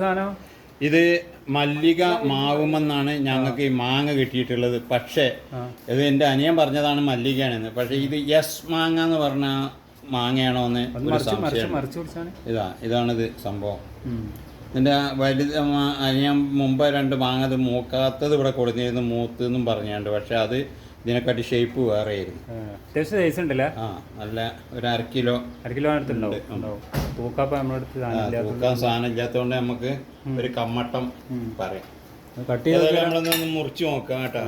സാധനം? ഇത് മല്ലിക മാവുമെന്നാണ് ഞങ്ങൾക്ക് ഈ മാങ്ങ കിട്ടിയിട്ടുള്ളത്. പക്ഷേ. ഇത് എന്റെ അനിയൻ പറഞ്ഞതാണ് മല്ലികയാണെന്ന്. പക്ഷേ ഇത് യെസ് മാങ്ങ എന്ന് പറഞ്ഞ മാങ്ങയാണോ എന്ന് ഒരു സംശയം ഇതാ ഇതാണിത് സംഭവം. ഇതിന്റെ വലുത് അനിയൻ മുമ്പ് രണ്ട് മാങ്ങ ഇത് മൂക്കാത്തത് ഇവിടെ കൊടുത്തിരുന്നു മൂത്ത് എന്നും പറഞ്ഞുണ്ട് പക്ഷെ അത് ഇതിനെക്കാട്ടി ഷേപ്പ് വേറെ ആയിരുന്നു അത്യാവശ്യം സൈസ് ഉണ്ടല്ലേ? ആ നല്ല ഒരു അര കിലോ അര കിലോ അടുത്തുണ്ടാവും തൂക്കപ്പം ആ, തൂക്കാൻ സാധനം ഇല്ലാത്തതുകൊണ്ട് നമുക്ക് ഒരു കമ്മട്ടം പറയാം. കട്ട് ചെയ്ത് നമ്മളൊന്ന് മുറിച്ച് നോക്കാം കേട്ടോ.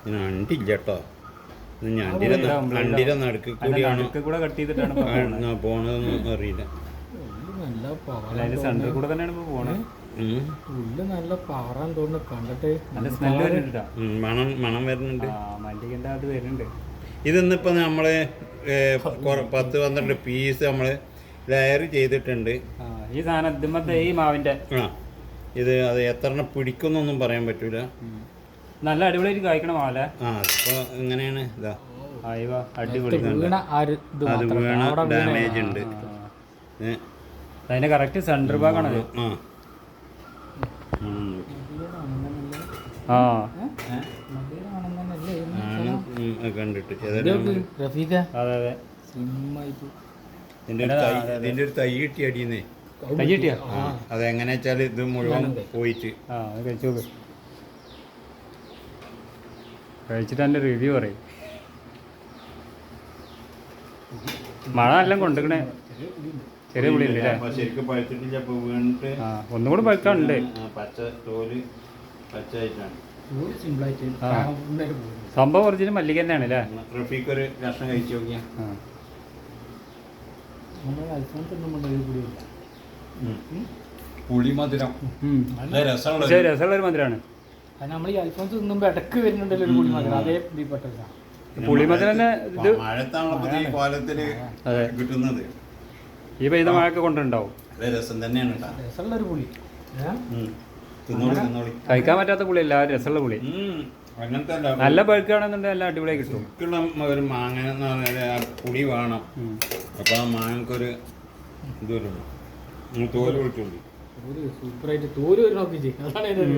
ഇതിന് അണ്ടില്ല കേട്ടോ ഞണ്ടിര അണ്ടിര നടുക്ക് കൂടിയാണ്. നടുക്ക് കൂടെ കട്ട് ചെയ്തിട്ടാണ്. പോണതെന്ന് അറിയില്ല. സെന്ററിൽ കൂടെ തന്നെയാണ് ഇപ്പൊ പോണത്. ഉം. ഉള്ളിൽ നല്ല പാറാൻ തോന്നുന്നു. കണ്ടിട്ട് നല്ല സ്മെല്ല് വരുന്നുണ്ട് മണം മണം വരുന്നുണ്ട്. ആ മല്ലികന്റെ അത് വരുന്നുണ്ട്. ഇതിന്നിപ്പോൾ നമ്മൾ പത്ത് പന്ത്രണ്ട് പീസ് നമ്മൾ ലെയർ ചെയ്തിട്ടുണ്ട്. ഈ സാധനം ഇതുമത്തെ ഈ മാവിന്റെ. ആ ഇത് അത് എത്ര പിടിക്കുന്നൊന്നും പറയാൻ പറ്റൂല. നല്ല അടിപൊളിയായിട്ട് കായ്ക്കണ മാവല്ലേ? ആ അപ്പോൾ എങ്ങനെയാണ്? ഇതാ. അടിപൊളി. അത് വീണ ഡാമേജ് ഉണ്ട്. ഏ, അതിന്റെ കറക്റ്റ് സെന്റർ ഭാഗമാണത് ആ. ആ. കണ്ടിട്ട്. അതെ അതെ. ഇതിന്റെ ഒരു തൈ തൈ കിട്ടി അടിയുന്നേ കൈ കിട്ടിയാ? ആ. അതെങ്ങനെ വെച്ചാൽ ഇത് മുഴുവൻ പോയിട്ട്. ആ അത് കഴിച്ചു നോക്ക്. കഴിച്ചിട്ട് എന്റെ റിവ്യൂ പറയും. മഴ എല്ലാം കൊണ്ടുക്കണേ. ചെറിയ പുളി ഉണ്ട് അല്ലേ? ശരിക്കും പഴുത്തിട്ടില്ല വീണിട്ട് ആ ഒന്നും കൂടി പഴുക്കാനുണ്ട്. പച്ച തോൽ സംഭവം ഒറിജിനൽ മല്ലിക തന്നെയാണ് അല്ലേ? റഫീഖ് ഒരു കഷ്ണം കഴിച്ചു നോക്കിയാ. ആ. നമ്മൾ അൽഫോം തിന്നുമ്പോൾ ഒരു കൂടിയില്ല പുളി മധുരം. ഉം. രസമുള്ള ഒരു മധുരമാണ് നമ്മൾ ഈ അൽഫോൺസ് തിന്നുമ്പോൾ ഇടയ്ക്ക് വരുന്നുണ്ടല്ലോ ഒരു അതേ ഇതിൽ പുളി മധുരം തന്നെ ഇത് മഴത്താണല്ലോ. കിട്ടുന്നത്. ഈ പെയ്ത മഴയൊക്കെ കൊണ്ടുണ്ടാവും. രസം തന്നെയാണ് കേട്ടോ. പുളി. കഴിക്കാൻ പറ്റാത്ത പുളി അല്ല രസമുള്ള പുളി. അങ്ങനത്തെ നല്ല പഴുക്കുകയാണെന്നുണ്ടെങ്കിൽ നല്ല അടിപൊളിയായി കിട്ടും. ഒരു മാങ്ങ എന്ന് പറഞ്ഞാൽ പുളി വേണം. അപ്പോൾ അപ്പൊ ആ മാങ്ങക്കൊരു ഇത് വരുള്ളൂ തോൽ വിളിച്ചോളൂ ഒരു സൂപ്പറായിട്ട് ചെയ്യും അതാണ്.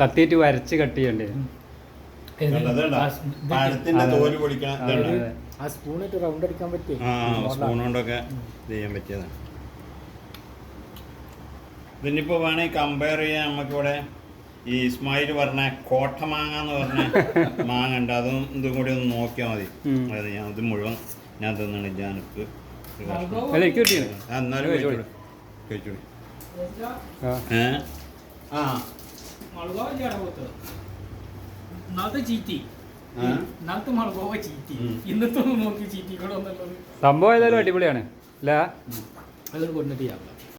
കത്തിയിട്ട് വരച്ച് കട്ട് ചെയ്യണ്ടേ? പഴത്തിന്റെ തോൽ പൊടിക്കണ ഇതുണ്ട്. അതെ. ആ സ്പൂണിട്ട് റൗണ്ട് അടിക്കാൻ പറ്റി ആ സ്പൂൺ കൊണ്ടൊക്കെ ഇത് ചെയ്യാൻ പറ്റിയതാണ് ഇതിനിപ്പോ വേണമെങ്കിൽ കമ്പയർ ചെയ്യാൻ നമുക്കിവിടെ ഈ ഇസ്മായിൽ പറഞ്ഞ കോട്ടമാങ്ങ എന്ന് പറഞ്ഞ മാങ്ങ ഉണ്ട്. അതും ഇതും കൂടി ഒന്ന് നോക്കിയാൽ മതി. അതായത് ഞാൻ ഇത് മുഴുവൻ ഞാൻ തിന്നണം ഞാനിപ്പ് എന്നാലും കഴിച്ചോളി. ഏ? ആ. ചീറ്റി. ചീറ്റി. ഇന്നത്തെ നോക്കി സംഭവം ഏതായാലും അടിപൊളിയാണ്. അല്ല അതൊരു കൊണ്ടിട്ട് ചെയ്യാം